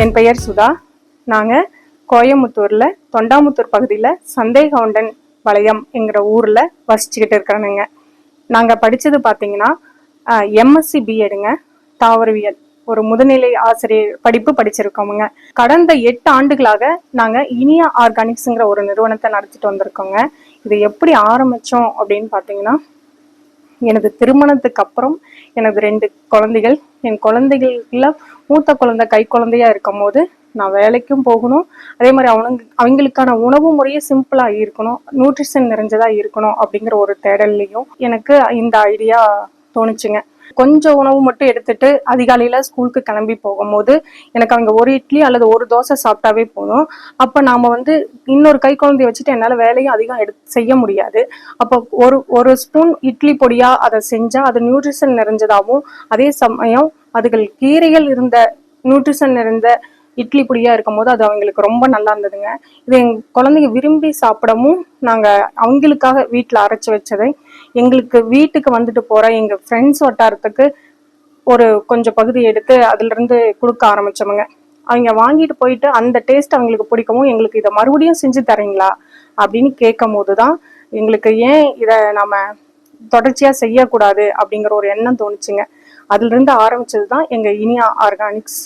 என் பெயர் சுதா. நாங்கள் கோயமுத்தூரில் தொண்டாமுத்தூர் பகுதியில் சந்தேகவுண்டன் வளையம் என்கிற ஊரில் வசிச்சுக்கிட்டு இருக்கிறேனுங்க. நாங்கள் படித்தது பார்த்தீங்கன்னா எம்எஸ்சி பிஎடுங்க தாவரவியல். ஒரு முதுநிலை ஆசிரியர் படிப்பு படிச்சிருக்கோமுங்க. கடந்த எட்டு ஆண்டுகளாக நாங்கள் இனியா ஆர்கானிக்ஸுங்கிற ஒரு நிறுவனத்தை நடத்திட்டு வந்திருக்கோங்க. இது எப்படி ஆரம்பித்தோம் அப்படின்னு பார்த்தீங்கன்னா எனது திருமணத்துக்கு அப்புறம் எனது ரெண்டு குழந்தைகள். என் குழந்தைகளுக்குள்ள மூத்த குழந்தை கை குழந்தையா இருக்கும் போது நான் வேலைக்கும் போகணும். அதே மாதிரி அவனுங்க அவங்களுக்கான உணவு முறையே சிம்பிளாக இருக்கணும். நியூட்ரிஷன் நிறைஞ்சதாக இருக்கணும் அப்படிங்கிற ஒரு தேடல்லையும் எனக்கு இந்த ஐடியா தோணுச்சுங்க. கொஞ்சம் உணவு மட்டும் எடுத்துட்டு அதிகாலையில ஸ்கூலுக்கு கிளம்பி போகும்போது எனக்கு அவங்க ஒரு இட்லி அல்லது ஒரு தோசை சாப்பிட்டாவே போதும். அப்ப நாம வந்து இன்னொரு கை குழந்தைய வச்சுட்டு என்னால வேலையும் அதிகம் எடுத்து செய்ய முடியாது. அப்போ ஒரு ஒரு ஸ்பூன் இட்லி பொடியா அதை செஞ்சா அது நியூட்ரிஷன் நிறைஞ்சதாகவும் அதே சமயம் அதுகள் கீரைகள் இருந்த நியூட்ரிஷன் நிறைந்த இட்லி பொடியா இருக்கும் போது அது அவங்களுக்கு ரொம்ப நல்லா இருந்ததுங்க. இது எங்க குழந்தைங்க விரும்பி சாப்பிடவும் நாங்க அவங்களுக்காக வீட்டில் அரைச்சு வச்சதை எங்களுக்கு வீட்டுக்கு வந்துட்டு போற எங்க ஃப்ரெண்ட்ஸ் வட்டாரத்துக்கு ஒரு கொஞ்சம் பகுதி எடுத்து அதுல இருந்து கொடுக்க ஆரம்பிச்சோமுங்க. அவங்க வாங்கிட்டு போயிட்டு அந்த டேஸ்ட் அவங்களுக்கு பிடிக்கவும் எங்களுக்கு இதை மறுபடியும் செஞ்சு தரீங்களா அப்படின்னு கேட்கும் போது தான் எங்களுக்கு ஏன் இதை நம்ம தொடர்ச்சியா செய்யக்கூடாது அப்படிங்கிற ஒரு எண்ணம் தோணுச்சுங்க. அதுல இருந்து ஆரம்பிச்சது தான் எங்க இனியா ஆர்கானிக்ஸ்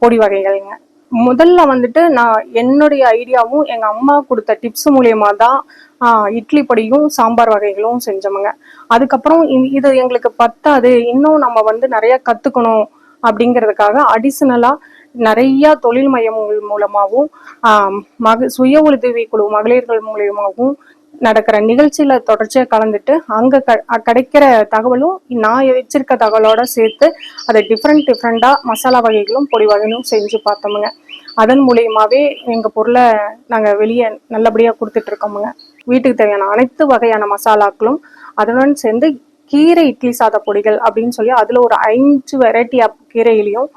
பொடி வகைகள்ங்க. முதல்ல வந்துட்டு நான் என்னுடைய ஐடியாவும் எங்க அம்மா கொடுத்த டிப்ஸ் மூலியமா தான் ஆஹ், இட்லி பொடியும் சாம்பார் வகைகளும் செஞ்சோமுங்க. அதுக்கப்புறம் இது எங்களுக்கு பத்தாது. இன்னும் நம்ம வந்து நிறைய கத்துக்கணும் அப்படிங்கிறதுக்காக அடிஷ்னலா நிறைய தொழில் மையங்கள் மூலமாகவும் ஆஹ், மக சுய உதவி குழு மகளிர்கள் மூலியமாகவும் நடக்கிற நிகழ்ச்சியில தொடர்ச்சியாக கலந்துட்டு அங்க க- கிடைக்கிற தகவலும் நான் வச்சிருக்க தகவலோட சேர்த்து அதை டிஃப்ரெண்ட் டிஃப்ரெண்டா மசாலா வகைகளும் பொடி வகைகளும் செஞ்சு பார்த்தோமுங்க. அதன் மூலியமாவே எங்க பொருளை நாங்க வெளியே நல்லபடியா கொடுத்துட்டு இருக்கோமுங்க. வீட்டுக்கு தேவையான அனைத்து வகையான மசாலாக்களும் அதனுடன் சேர்ந்து கீரை இட்லி சாத பொடிகள் அப்படின்னு சொல்லி அதுல ஒரு ஐந்து வெரைட்டி ஆஃப் கீரையிலையும்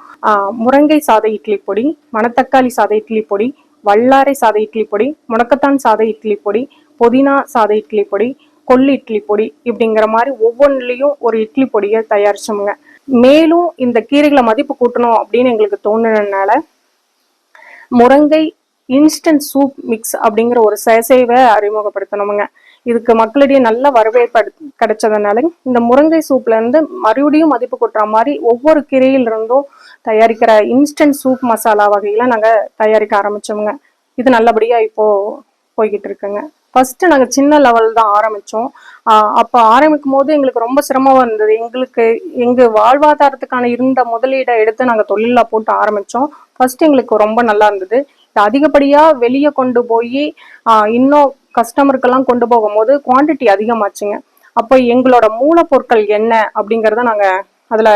முருங்கை சாத இட்லி பொடி மணத்தக்காளி சாத இட்லி பொடி வல்லாரை சாத இட்லி பொடி முடக்கத்தான் சாத இட்லி பொடி புதினா சாத இட்லி பொடி கொள்ளு இட்லி பொடி இப்படிங்கிற மாதிரி ஒவ்வொன்றிலையும் ஒரு இட்லி பொடியை தயாரிச்சோமுங்க. மேலும் இந்த கீரைகளை மதிப்பு கூட்டணும் அப்படின்னு எங்களுக்கு தோணுனதுனால முருங்கை இன்ஸ்டன்ட் சூப் மிக்ஸ் அப்படிங்கிற ஒரு சேசைவை அறிமுகப்படுத்தணுமுங்க. இதுக்கு மக்களிடையே நல்ல வரவேற்பு கிடைச்சதுனால இந்த முருங்கை சூப்ல இருந்து மறுபடியும் மதிப்பு கொட்டுற மாதிரி ஒவ்வொரு கீரையிலிருந்தும் தயாரிக்கிற இன்ஸ்டன்ட் சூப் மசாலா வகையில நாங்க தயாரிக்க ஆரம்பிச்சோமுங்க. இது நல்லபடியா இப்போ போய்கிட்டு இருக்குங்க. ஃபஸ்ட்டு நாங்கள் சின்ன லெவல் தான் ஆரம்பித்தோம் அப்போ ஆரம்பிக்கும் போது எங்களுக்கு ரொம்ப சிரமமாக இருந்தது. எங்களுக்கு எங்கள் வாழ்வாதாரத்துக்கான இருந்த முதலீடை எடுத்து நாங்கள் தொழிலாக போட்டு ஆரம்பித்தோம் ஃபஸ்ட்டு எங்களுக்கு ரொம்ப நல்லா இருந்தது. அதிகப்படியாக வெளியே கொண்டு போய் இன்னும் கஸ்டமருக்கெல்லாம் கொண்டு போகும்போது குவாண்டிட்டி அதிகமாச்சுங்க. அப்போ எங்களோட மூலப்பொருட்கள் என்ன அப்படிங்கிறத நாங்கள் அதில்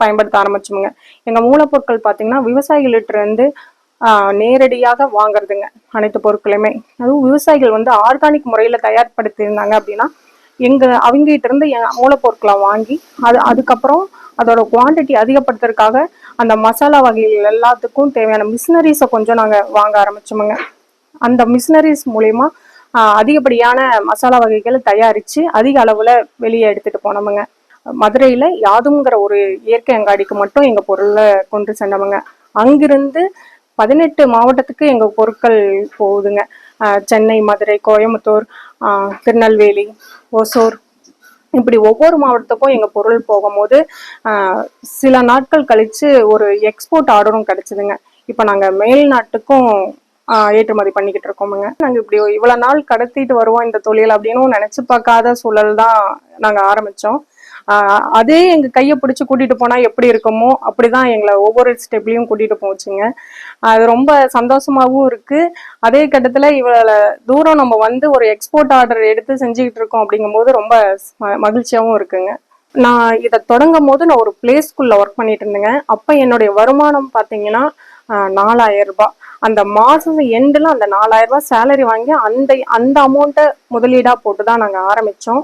பயன்படுத்த ஆரம்பிச்சோமுங்க. எங்கள் மூலப்பொருட்கள் பார்த்தீங்கன்னா விவசாயிகள்கிட்ட இருந்து நேரடியாக வாங்குறதுங்க. அனைத்து பொருட்களுமே அதுவும் விவசாயிகள் வந்து ஆர்கானிக் முறையில் தயார்படுத்தியிருந்தாங்க அப்படின்னா எங்க அவங்ககிட்ட இருந்து என் மூலப்பொருட்களை வாங்கி அது அதுக்கப்புறம் அதோட குவான்டிட்டி அதிகப்படுத்துறதுக்காக அந்த மசாலா வகைகள் எல்லாத்துக்கும் தேவையான மிஷினரிஸை கொஞ்சம் நாங்க வாங்க ஆரம்பிச்சோமுங்க. அந்த மிஷினரிஸ் மூலயமா அதிகப்படியான மசாலா வகைகளை தயாரிச்சு அதிக அளவில் வெளியே எடுத்துட்டு போனோமுங்க. மதுரையில யாதுங்கிற ஒரு இயற்கை அங்காடிக்கு மட்டும் எங்கள் பொருளை கொண்டு சென்றவங்க அங்கிருந்து பதினெட்டு மாவட்டத்துக்கு எங்க பொருட்கள் போகுதுங்க. சென்னை மதுரை கோயம்புத்தூர் திருநெல்வேலி ஓசூர். இப்படி ஒவ்வொரு மாவட்டத்துக்கும் எங்கள் பொருள் போகும்போது சில நாட்கள் கழித்து ஒரு எக்ஸ்போர்ட் ஆர்டரும் கிடச்சிதுங்க. இப்போ நாங்கள் மேல் நாட்டுக்கும் ஏற்றுமதி பண்ணிக்கிட்டு இருக்கோமுங்க. நாங்கள் இப்படி இவ்வளோ நாள் கடத்திட்டு வருவோம் இந்த தொழில் அப்படின்னு நினச்சி பார்க்காத சூழல் தான் நாங்கள் ஆரம்பித்தோம் அதே எங்க கையை பிடிச்சி கூட்டிட்டு போனா எப்படி இருக்குமோ அப்படிதான் எங்களை ஒவ்வொரு ஸ்டெப்லயும் கூட்டிட்டு போச்சுங்க. அது ரொம்ப சந்தோஷமாவும் இருக்கு. அதே கட்டத்துல இவ்வளவு தூரம் நம்ம வந்து ஒரு எக்ஸ்போர்ட் ஆர்டர் எடுத்து செஞ்சுக்கிட்டு இருக்கோம் அப்படிங்கும்போது ரொம்ப மகிழ்ச்சியாவும் இருக்குங்க. நான் இதை தொடங்கும் போது நான் ஒரு பிளே ஒர்க் பண்ணிட்டு இருந்தேங்க. அப்ப என்னுடைய வருமானம் பாத்தீங்கன்னா நாலாயிரம் ரூபாய். அந்த மாசம் எண்டில் அந்த நாலாயிரம் ரூபாய் சேலரி வாங்கி அந்த அந்த அமௌண்ட்டை முதலீடாக போட்டு தான் நாங்கள் ஆரம்பித்தோம்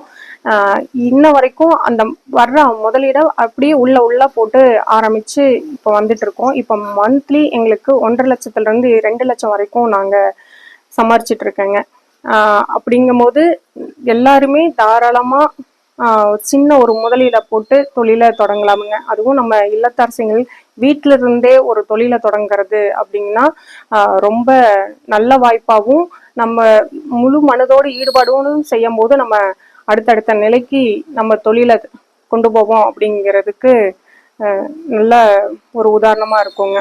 இன்ன வரைக்கும் அந்த வர்ற முதலீடை அப்படியே உள்ள உள்ள போட்டு ஆரம்பிச்சு இப்போ வந்துட்டு இருக்கோம். இப்போ மந்த்லி எங்களுக்கு ஒன்றரை லட்சத்துல இருந்து ரெண்டு லட்சம் வரைக்கும் நாங்க சம்பாரிச்சிட்டு இருக்கேங்க. அப்படிங்கும் அப்படிங்கும்போது எல்லாருமே தாராளமா சின்ன ஒரு முதலீட போட்டு தொழிலை தொடங்கலாமுங்க. அதுவும் நம்ம இல்லத்தரசிகள் வீட்டில இருந்தே ஒரு தொழிலை தொடங்குறது அப்படின்னா ரொம்ப நல்ல வாய்ப்பாகவும் நம்ம முழு மனதோடு ஈடுபாடோடும் செய்யும் போது நம்ம அடுத்தடுத்த நிலைக்கு நம்ம தொழிலை கொண்டு போவோம் அப்படிங்கிறதுக்கு நல்ல ஒரு உதாரணமாக இருக்குங்க.